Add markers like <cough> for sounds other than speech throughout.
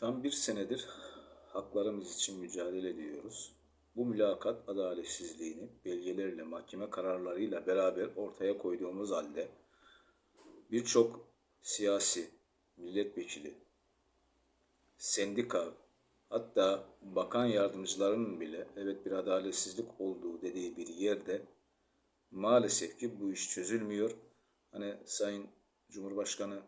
Tam bir senedir haklarımız için mücadele ediyoruz. Bu mülakat adaletsizliğini belgelerle, mahkeme kararlarıyla beraber ortaya koyduğumuz halde birçok siyasi, milletvekili, sendika, hatta bakan yardımcılarının bile evet bir adaletsizlik olduğu dediği bir yerde maalesef ki bu iş çözülmüyor. Hani Sayın Cumhurbaşkanı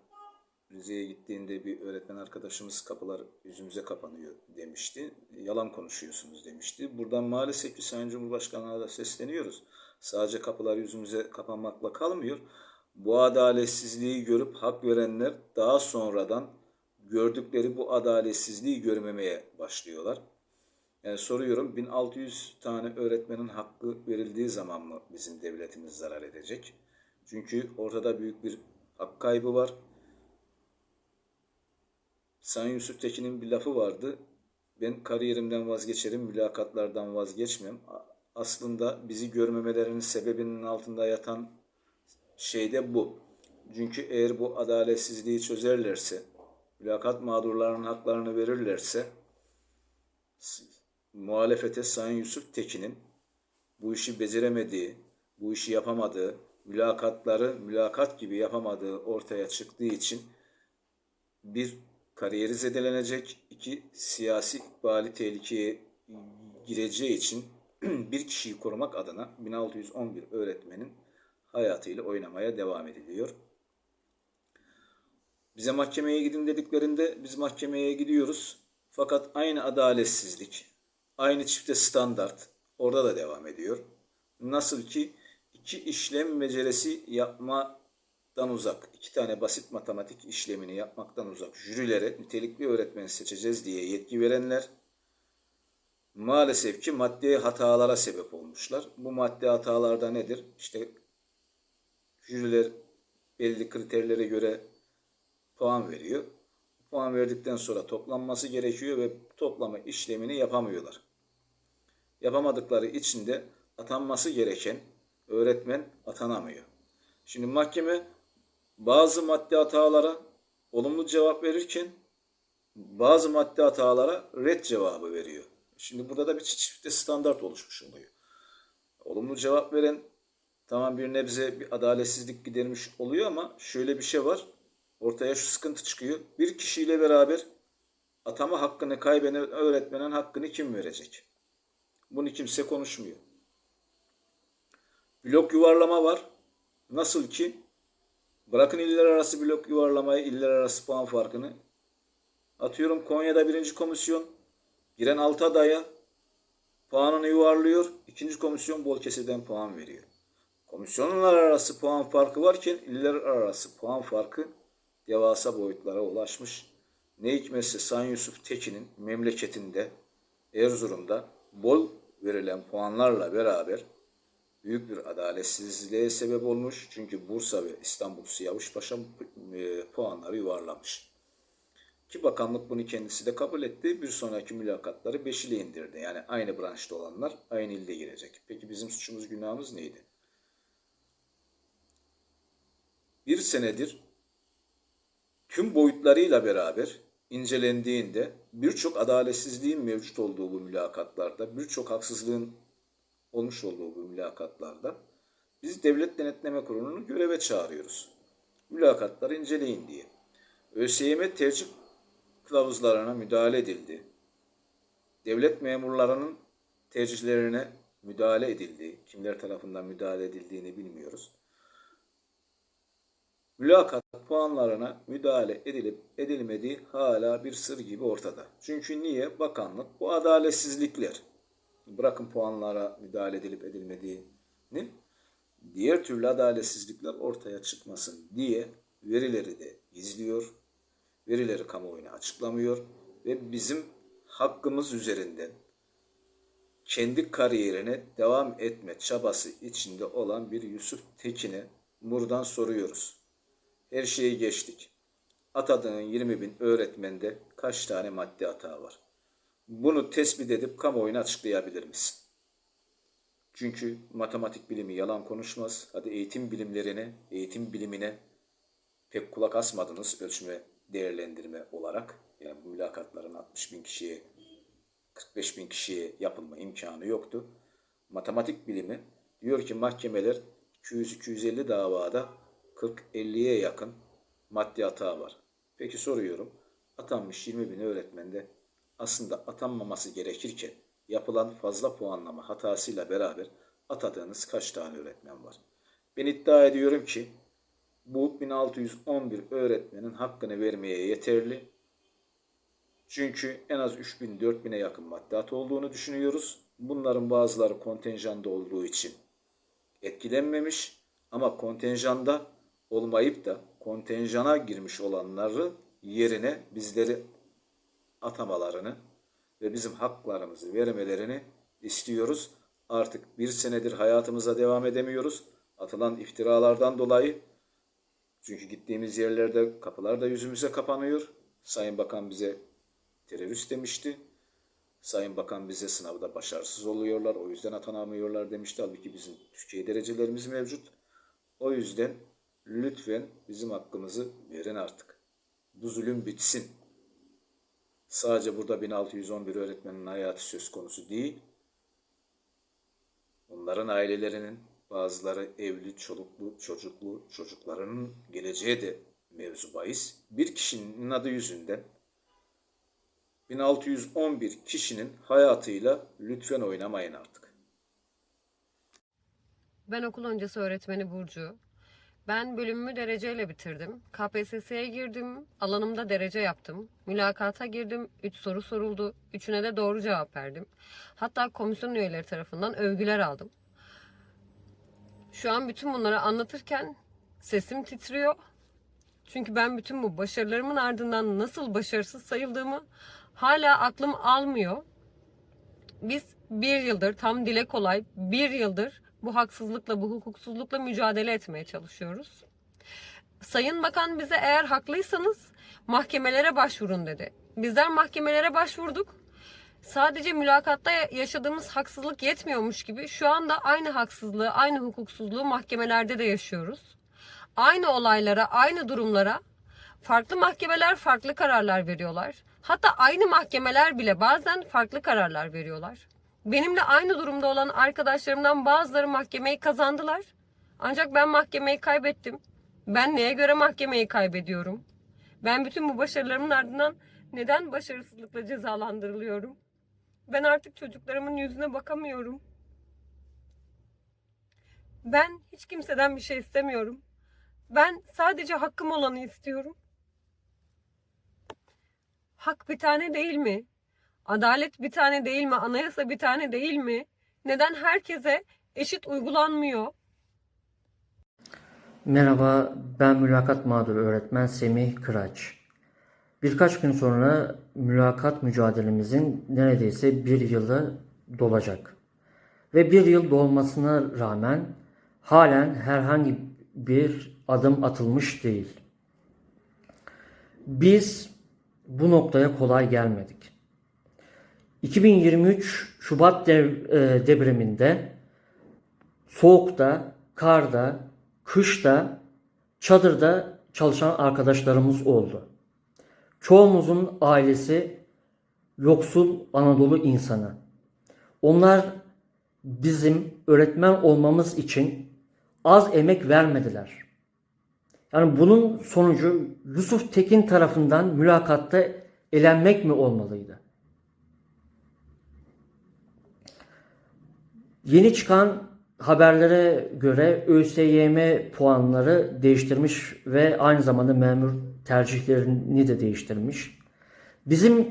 Rize'ye gittiğinde bir öğretmen arkadaşımız kapılar yüzümüze kapanıyor demişti. Yalan konuşuyorsunuz demişti. Buradan maalesef ki Sayın Cumhurbaşkanı'na da sesleniyoruz. Sadece kapılar yüzümüze kapanmakla kalmıyor. Bu adaletsizliği görüp hak verenler daha sonradan gördükleri bu adaletsizliği görmemeye başlıyorlar. Yani soruyorum 1600 tane öğretmenin hakkı verildiği zaman mı bizim devletimiz zarar edecek? Çünkü ortada büyük bir hak kaybı var. Sayın Yusuf Tekin'in bir lafı vardı. Ben kariyerimden vazgeçerim, mülakatlardan vazgeçmem. Aslında bizi görmemelerinin sebebinin altında yatan şey de bu. Çünkü eğer bu adaletsizliği çözerlerse, mülakat mağdurlarının haklarını verirlerse, muhalefete Sayın Yusuf Tekin'in bu işi beceremediği, bu işi yapamadığı, mülakatları mülakat gibi yapamadığı ortaya çıktığı için bir kariyeri zedelenecek, iki siyasi ikbali tehlikeye gireceği için <clears throat> bir kişiyi korumak adına 1611 öğretmenin hayatıyla oynamaya devam ediliyor. Bize mahkemeye gidin dediklerinde biz mahkemeye gidiyoruz. Fakat aynı adaletsizlik, aynı çifte standart orada da devam ediyor. Nasıl ki iki işlem becerisi yapmadan uzak, iki tane basit matematik işlemini yapmaktan uzak jürilere nitelikli öğretmen seçeceğiz diye yetki verenler maalesef ki maddi hatalara sebep olmuşlar. Bu maddi hatalarda nedir? İşte jüriler belli kriterlere göre puan veriyor. Puan verdikten sonra toplanması gerekiyor ve toplama işlemini yapamıyorlar. Yapamadıkları için de atanması gereken öğretmen atanamıyor. Şimdi mahkeme bazı maddi hatalara olumlu cevap verirken bazı maddi hatalara red cevabı veriyor. Şimdi burada da bir çifte standart oluşmuş oluyor. Olumlu cevap veren tamam bir nebze bir adaletsizlik gidermiş oluyor ama şöyle bir şey var. Ortaya şu sıkıntı çıkıyor. Bir kişiyle beraber atama hakkını kaybeden öğretmenin hakkını kim verecek? Bunu kimse konuşmuyor. Blok yuvarlama var. Nasıl ki bırakın iller arası blok yuvarlamayı, iller arası puan farkını. Atıyorum Konya'da birinci komisyon giren altı adaya puanını yuvarlıyor. İkinci komisyon bol keseden puan veriyor. Komisyonlar arası puan farkı varken iller arası puan farkı devasa boyutlara ulaşmış. Ne hikmetse Sayın Yusuf Tekin'in memleketinde Erzurum'da bol verilen puanlarla beraber büyük bir adaletsizliğe sebep olmuş. Çünkü Bursa ve İstanbul Siyavuşpaşa e, puanları yuvarlamış. Ki bakanlık bunu kendisi de kabul etti. Bir sonraki mülakatları 5 ile indirdi. Yani aynı branşta olanlar aynı ilde girecek. Peki bizim suçumuz günahımız neydi? Bir senedir tüm boyutlarıyla beraber incelendiğinde birçok adaletsizliğin mevcut olduğu bu mülakatlarda, birçok haksızlığın olmuş olduğu bu mülakatlarda biz Devlet Denetleme Kurulu'nu göreve çağırıyoruz. Mülakatları inceleyin diye. ÖSYM tercih kılavuzlarına müdahale edildi. Devlet memurlarının tercihlerine müdahale edildi. Kimler tarafından müdahale edildiğini bilmiyoruz mülakat puanlarına müdahale edilip edilmediği hala bir sır gibi ortada. Çünkü niye? Bakanlık bu adaletsizlikler, bırakın puanlara müdahale edilip edilmediğini, diğer türlü adaletsizlikler ortaya çıkmasın diye verileri de gizliyor, verileri kamuoyuna açıklamıyor ve bizim hakkımız üzerinden kendi kariyerine devam etme çabası içinde olan bir Yusuf Tekin'e buradan soruyoruz. Her şeyi geçtik. Atadığın 20 bin öğretmende kaç tane maddi hata var? Bunu tespit edip kamuoyuna açıklayabilir misin? Çünkü matematik bilimi yalan konuşmaz. Hadi eğitim bilimlerine, eğitim bilimine pek kulak asmadınız ölçme, değerlendirme olarak. Yani bu mülakatların 60 bin kişiye 45 bin kişiye yapılma imkanı yoktu. Matematik bilimi diyor ki mahkemeler 200-250 davada 40-50'ye yakın maddi hata var. Peki soruyorum. Atanmış 20 bin öğretmende aslında atanmaması gerekirken yapılan fazla puanlama hatasıyla beraber atadığınız kaç tane öğretmen var? Ben iddia ediyorum ki bu 1611 öğretmenin hakkını vermeye yeterli. Çünkü en az 3000-4000'e yakın maddeat olduğunu düşünüyoruz. Bunların bazıları kontenjanda olduğu için etkilenmemiş ama kontenjanda olmayıp da kontenjana girmiş olanları yerine bizleri atamalarını ve bizim haklarımızı vermelerini istiyoruz. Artık bir senedir hayatımıza devam edemiyoruz. Atılan iftiralardan dolayı çünkü gittiğimiz yerlerde kapılar da yüzümüze kapanıyor. Sayın Bakan bize terörist demişti. Sayın Bakan bize sınavda başarısız oluyorlar. O yüzden atanamıyorlar demişti. Halbuki bizim Türkiye derecelerimiz mevcut. O yüzden lütfen bizim hakkımızı verin artık. Bu zulüm bitsin. Sadece burada 1611 öğretmenin hayatı söz konusu değil. Onların ailelerinin bazıları evli, çoluklu, çocuklu, çocuklarının geleceği de mevzu bahis. Bir kişinin adı yüzünden 1611 kişinin hayatıyla lütfen oynamayın artık. Ben okul öncesi öğretmeni Burcu. Ben bölümümü dereceyle bitirdim. KPSS'ye girdim. Alanımda derece yaptım. Mülakata girdim. 3 soru soruldu. Üçüne de doğru cevap verdim. Hatta komisyon üyeleri tarafından övgüler aldım. Şu an bütün bunları anlatırken sesim titriyor. Çünkü ben bütün bu başarılarımın ardından nasıl başarısız sayıldığımı hala aklım almıyor. Biz bir yıldır tam dile kolay bir yıldır bu haksızlıkla bu hukuksuzlukla mücadele etmeye çalışıyoruz. Sayın Bakan bize eğer haklıysanız mahkemelere başvurun dedi. Bizler mahkemelere başvurduk. Sadece mülakatta yaşadığımız haksızlık yetmiyormuş gibi şu anda aynı haksızlığı, aynı hukuksuzluğu mahkemelerde de yaşıyoruz. Aynı olaylara, aynı durumlara farklı mahkemeler farklı kararlar veriyorlar. Hatta aynı mahkemeler bile bazen farklı kararlar veriyorlar. Benimle aynı durumda olan arkadaşlarımdan bazıları mahkemeyi kazandılar. Ancak ben mahkemeyi kaybettim. Ben neye göre mahkemeyi kaybediyorum? Ben bütün bu başarılarımın ardından neden başarısızlıkla cezalandırılıyorum? Ben artık çocuklarımın yüzüne bakamıyorum. Ben hiç kimseden bir şey istemiyorum. Ben sadece hakkım olanı istiyorum. Hak bir tane değil mi? Adalet bir tane değil mi? Anayasa bir tane değil mi? Neden herkese eşit uygulanmıyor? Merhaba, ben mülakat mağduru öğretmen Semih Kıraç. Birkaç gün sonra mülakat mücadelemizin neredeyse bir yılı dolacak. Ve bir yıl dolmasına rağmen halen herhangi bir adım atılmış değil. Biz bu noktaya kolay gelmedik. 2023 Şubat dev, e, depreminde soğukta, karda, kışta, çadırda çalışan arkadaşlarımız oldu. Çoğumuzun ailesi yoksul Anadolu insanı. Onlar bizim öğretmen olmamız için az emek vermediler. Yani bunun sonucu Yusuf Tekin tarafından mülakatta elenmek mi olmalıydı? Yeni çıkan haberlere göre ÖSYM puanları değiştirmiş ve aynı zamanda memur tercihlerini de değiştirmiş. Bizim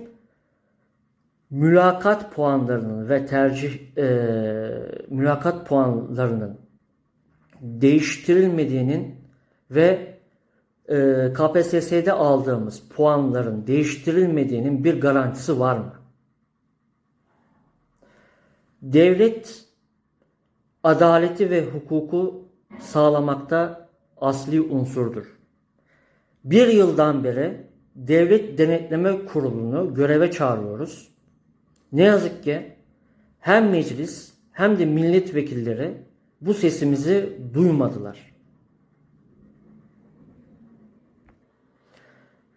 mülakat puanlarının ve tercih e, mülakat puanlarının değiştirilmediğinin ve e, KPSS'de aldığımız puanların değiştirilmediğinin bir garantisi var mı? Devlet adaleti ve hukuku sağlamakta asli unsurdur. Bir yıldan beri Devlet Denetleme Kurulu'nu göreve çağırıyoruz. Ne yazık ki hem meclis hem de milletvekilleri bu sesimizi duymadılar.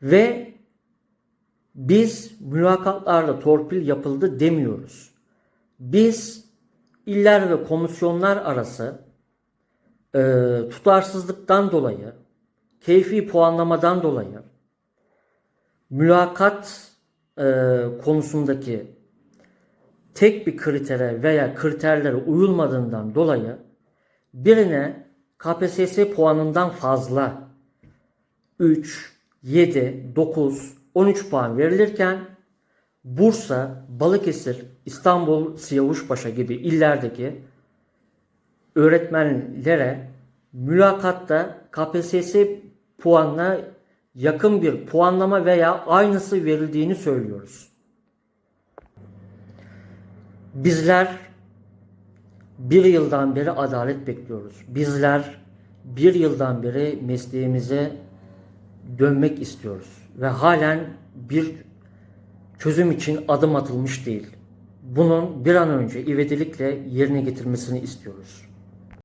Ve Biz mülakatlarda torpil yapıldı demiyoruz. Biz iller ve komisyonlar arası e, tutarsızlıktan dolayı, keyfi puanlamadan dolayı, mülakat e, konusundaki tek bir kritere veya kriterlere uyulmadığından dolayı birine KPSS puanından fazla 3, 7, 9, 13 puan verilirken Bursa, Balıkesir, İstanbul, Siyavuşpaşa gibi illerdeki öğretmenlere mülakatta KPSS puanına yakın bir puanlama veya aynısı verildiğini söylüyoruz. Bizler bir yıldan beri adalet bekliyoruz. Bizler bir yıldan beri mesleğimize dönmek istiyoruz ve halen bir çözüm için adım atılmış değil. Bunun bir an önce ivedilikle yerine getirmesini istiyoruz.